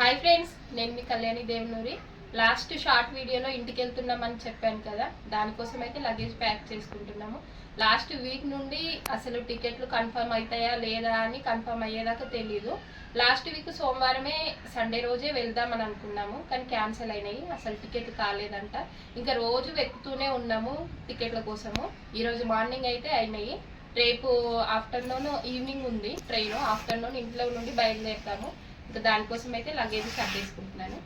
Hi friends నేను మీ Kalyani Devanuri. Last short వీడియోలో ఇంటికి వెళ్తున్నామని చెప్పాను కదా దానికోసం అయితే లగేజ్ ప్యాక్ చేసుకుంటున్నాము. లాస్ట్ వీక్ నుండి అసలు టికెట్లు కన్ఫర్మ్ అవుతాయా లేదా అని కన్ఫర్మ్ అయ్యేదాకా తెలీదు. లాస్ట్ వీక్ సోమవారమే సండే రోజే వెళ్దామని అనుకున్నాము కానీ క్యాన్సిల్ అయినాయి అసలు టికెట్ కాలేదంట. ఇంకా రోజు వెతుకుతూనే ఉన్నాము టికెట్ల కోసము. ఈరోజు మార్నింగ్ అయితే అయినాయి. రేపు ఆఫ్టర్నూన్ ఈవినింగ్ ఉంది ట్రైన్ ఆఫ్టర్నూన్ ఇంట్లో నుండి బయలుదేరుతాము. ఇంకా దానికోసం అయితే లగేజ్ సర్దేసుకుంటున్నాను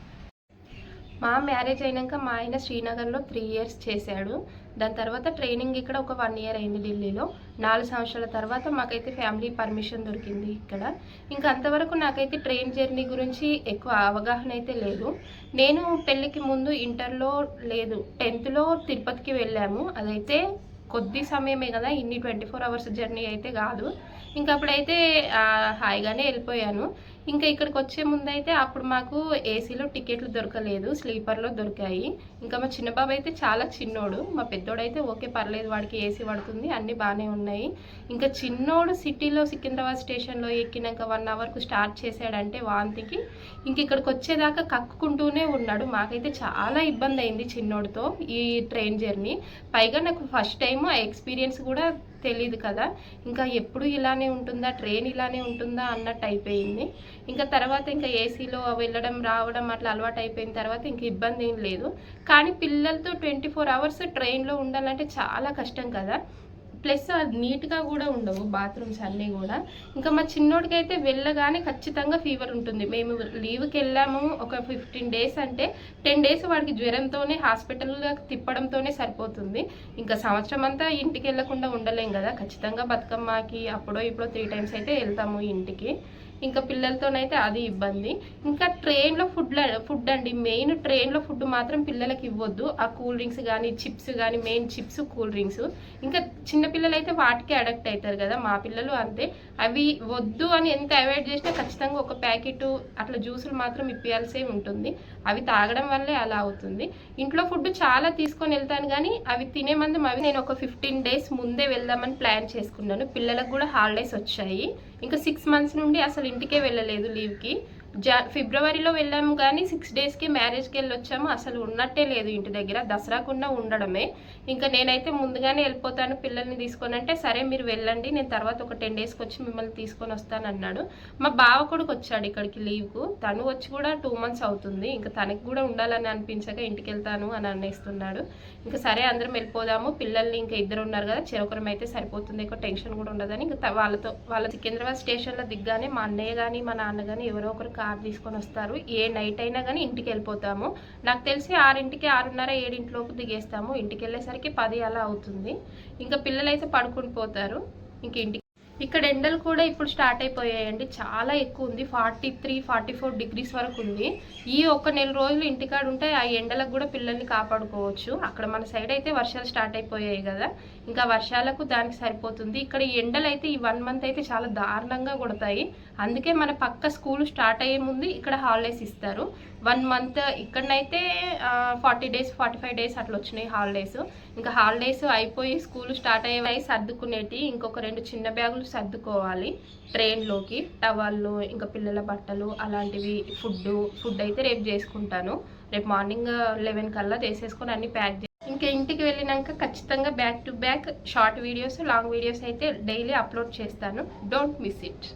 మా మ్యారేజ్ అయినాక మా ఆయన శ్రీనగర్లో త్రీ ఇయర్స్ చేశాడు. దాని తర్వాత ట్రైనింగ్ ఇక్కడ ఒక వన్ ఇయర్ అయింది ఢిల్లీలో. నాలుగు సంవత్సరాల తర్వాత మాకైతే ఫ్యామిలీ పర్మిషన్ దొరికింది ఇక్కడ. ఇంకా అంతవరకు నాకైతే ట్రైన్ జర్నీ గురించి ఎక్కువ అవగాహన అయితే లేదు. నేను పెళ్ళికి ముందు ఇంటర్లో లేదు టెన్త్లో తిరుపతికి వెళ్ళాము. అదైతే కొద్ది సమయమే కదా ఇన్ని ట్వంటీ ఫోర్ అవర్స్ జర్నీ అయితే కాదు. ఇంకా అప్పుడైతే హాయిగానే వెళ్ళిపోయాను. ఇంకా ఇక్కడికి వచ్చే ముందు అయితే అప్పుడు మాకు ఏసీలో టికెట్లు దొరకలేదు స్లీపర్లో దొరికాయి. ఇంకా మా చిన్న బాబు అయితే చాలా చిన్నోడు. మా పెద్దోడైతే ఓకే పర్లేదు వాడికి ఏసీ పడుతుంది అన్నీ బాగానే ఉన్నాయి. ఇంకా చిన్నోడు సిటీలో సికింద్రాబాద్ స్టేషన్లో ఎక్కినాక వన్ అవర్కు స్టార్ట్ చేశాడంటే వాంతికి. ఇంక ఇక్కడికి వచ్చేదాకా కక్కుకుంటూనే ఉన్నాడు. మాకైతే చాలా ఇబ్బంది అయింది చిన్నోడితో ఈ ట్రైన్ జర్నీ. పైగా నాకు ఫస్ట్ టైం ఆ ఎక్స్పీరియన్స్ కూడా తెలియదు కదా. ఇంకా ఎప్పుడు ఇలానే ఉంటుందా? ట్రైన్ ఇలానే ఉంటుందా? అన్నట్టు అయిపోయింది. ఇంకా తర్వాత ఇంకా ఏసీలో వెళ్ళడం రావడం అట్లా అలవాటు అయిపోయిన తర్వాత ఇంక ఇబ్బంది ఏం లేదు. కానీ పిల్లలతో ట్వంటీ ఫోర్ అవర్స్ ట్రైన్లో ఉండాలంటే చాలా కష్టం కదా. ప్లస్ అది నీట్గా కూడా ఉండవు బాత్రూమ్స్ అన్నీ కూడా. ఇంకా మా చిన్నోడికి అయితే వెళ్ళగానే ఖచ్చితంగా ఫీవర్ ఉంటుంది. మేము లీవ్కి వెళ్ళాము ఒక ఫిఫ్టీన్ డేస్ అంటే టెన్ డేస్ వాడికి జ్వరంతోనే హాస్పిటల్లో తిప్పడంతోనే సరిపోతుంది. ఇంకా సంవత్సరం అంతా ఇంటికి వెళ్ళకుండా ఉండలేం కదా. ఖచ్చితంగా బతుకమ్మకి అప్పుడో ఇప్పుడో త్రీ టైమ్స్ అయితే వెళ్తాము ఇంటికి. ఇంకా పిల్లలతోనైతే అది ఇబ్బంది. ఇంకా ట్రైన్లో ఫుడ్ ఫుడ్ అండి. మెయిన్ ట్రైన్లో ఫుడ్ మాత్రం పిల్లలకి ఇవ్వద్దు. ఆ కూల్ డ్రింక్స్ కానీ చిప్స్ కానీ మెయిన్ చిప్స్ కూల్ డ్రింక్స్. ఇంకా చిన్నపిల్లలు అయితే వాటికి అడక్ట్ అవుతారు కదా. మా పిల్లలు అంతే. అవి వద్దు అని ఎంత అవాయిడ్ చేసినా ఖచ్చితంగా ఒక ప్యాకెట్ అట్లా జ్యూసులు మాత్రం ఇప్పియాల్సే ఉంటుంది. అవి తాగడం వల్లే అలా అవుతుంది. ఇంట్లో ఫుడ్ చాలా తీసుకొని వెళ్తాను కానీ అవి తినే మంది అవి నేను ఒక ఫిఫ్టీన్ డేస్ ముందే వెళ్దామని ప్లాన్ చేసుకున్నాను. పిల్లలకు కూడా హాలిడేస్ వచ్చాయి. ఇంకా సిక్స్ మంత్స్ నుండి అసలు ఇంటికే వెళ్ళలేదు లీవ్కి. జా ఫిబ్రవరిలో వెళ్ళాము కానీ సిక్స్ డేస్కి మ్యారేజ్కి వెళ్ళొచ్చాము. అసలు ఉన్నట్టే లేదు ఇంటి దగ్గర. దసరాకున్న ఉండడమే. ఇంకా నేనైతే ముందుగానే వెళ్ళిపోతాను పిల్లల్ని తీసుకొని. అంటే సరే మీరు వెళ్ళండి నేను తర్వాత ఒక టెన్ డేస్కి వచ్చి మిమ్మల్ని తీసుకొని వస్తాను అన్నాడు. మా బావ కొడుకు వచ్చాడు ఇక్కడికి లీవ్కు. తను వచ్చి కూడా టూ మంత్స్ అవుతుంది. ఇంకా తనకి కూడా ఉండాలని అనిపించక ఇంటికి వెళ్తాను అని అనేస్తున్నాడు. ఇంకా సరే అందరం వెళ్ళిపోదాము. పిల్లల్ని ఇంకా ఇద్దరు ఉన్నారు కదా చెరొకరం అయితే సరిపోతుంది. ఎక్కువ టెన్షన్ కూడా ఉండదని. ఇంకా వాళ్ళతో వాళ్ళ సికింద్రాబాద్ స్టేషన్లో దిగ్గానే మా అన్నయ్య కానీ మా నాన్న కానీ ఎవరో ఒకరు కార్ తీసుకొని వస్తారు. ఏ నైట్ అయినా కానీ ఇంటికి వెళ్ళిపోతాము. నాకు తెలిసి ఆరింటికి ఆరున్నర ఏడింటిలోపు దిగేస్తాము. ఇంటికి వెళ్ళేసరికి పది అలా అవుతుంది. ఇంకా పిల్లలు అయితే పడుకుని పోతారు. ఇంక ఇంటికి ఇక్కడ ఎండలు కూడా ఇప్పుడు స్టార్ట్ అయిపోయాయండి. చాలా ఎక్కువ ఉంది. Forty three forty four degrees వరకు ఉంది. ఈ ఒక్క నెల రోజులు ఇంటికాడ ఉంటే ఆ ఎండలకు కూడా పిల్లల్ని కాపాడుకోవచ్చు. అక్కడ మన సైడ్ అయితే వర్షాలు స్టార్ట్ అయిపోయాయి కదా. ఇంకా వర్షాలకు దానికి సరిపోతుంది. ఇక్కడ ఈ ఎండలు అయితే ఈ వన్ మంత్ అయితే చాలా దారుణంగా కొడతాయి. అందుకే మన పక్క స్కూల్ స్టార్ట్ అయ్యే ముందు ఇక్కడ హాలిడేస్ ఇస్తారు. One month ఇక్కడనైతే forty days forty five days అట్లా వచ్చినాయి హాలిడేస్. ఇంకా హాలిడేస్ అయిపోయి స్కూల్ స్టార్ట్ అయ్యే సర్దుకునేటి ఇంకొక రెండు చిన్న బ్యాగులు సర్దుకోవాలి. ట్రైన్లోకి టవల్లు ఇంకా పిల్లల బట్టలు అలాంటివి ఫుడ్ ఫుడ్ అయితే రేపు చేసుకుంటాను. రేపు మార్నింగ్ లెవెన్ కల్లా చేసేసుకొని అన్ని ప్యాక్ చేసి ఇంకా ఇంటికి వెళ్ళినాక ఖచ్చితంగా back to back short videos long videos అయితే డైలీ అప్లోడ్ చేస్తాను. Don't miss it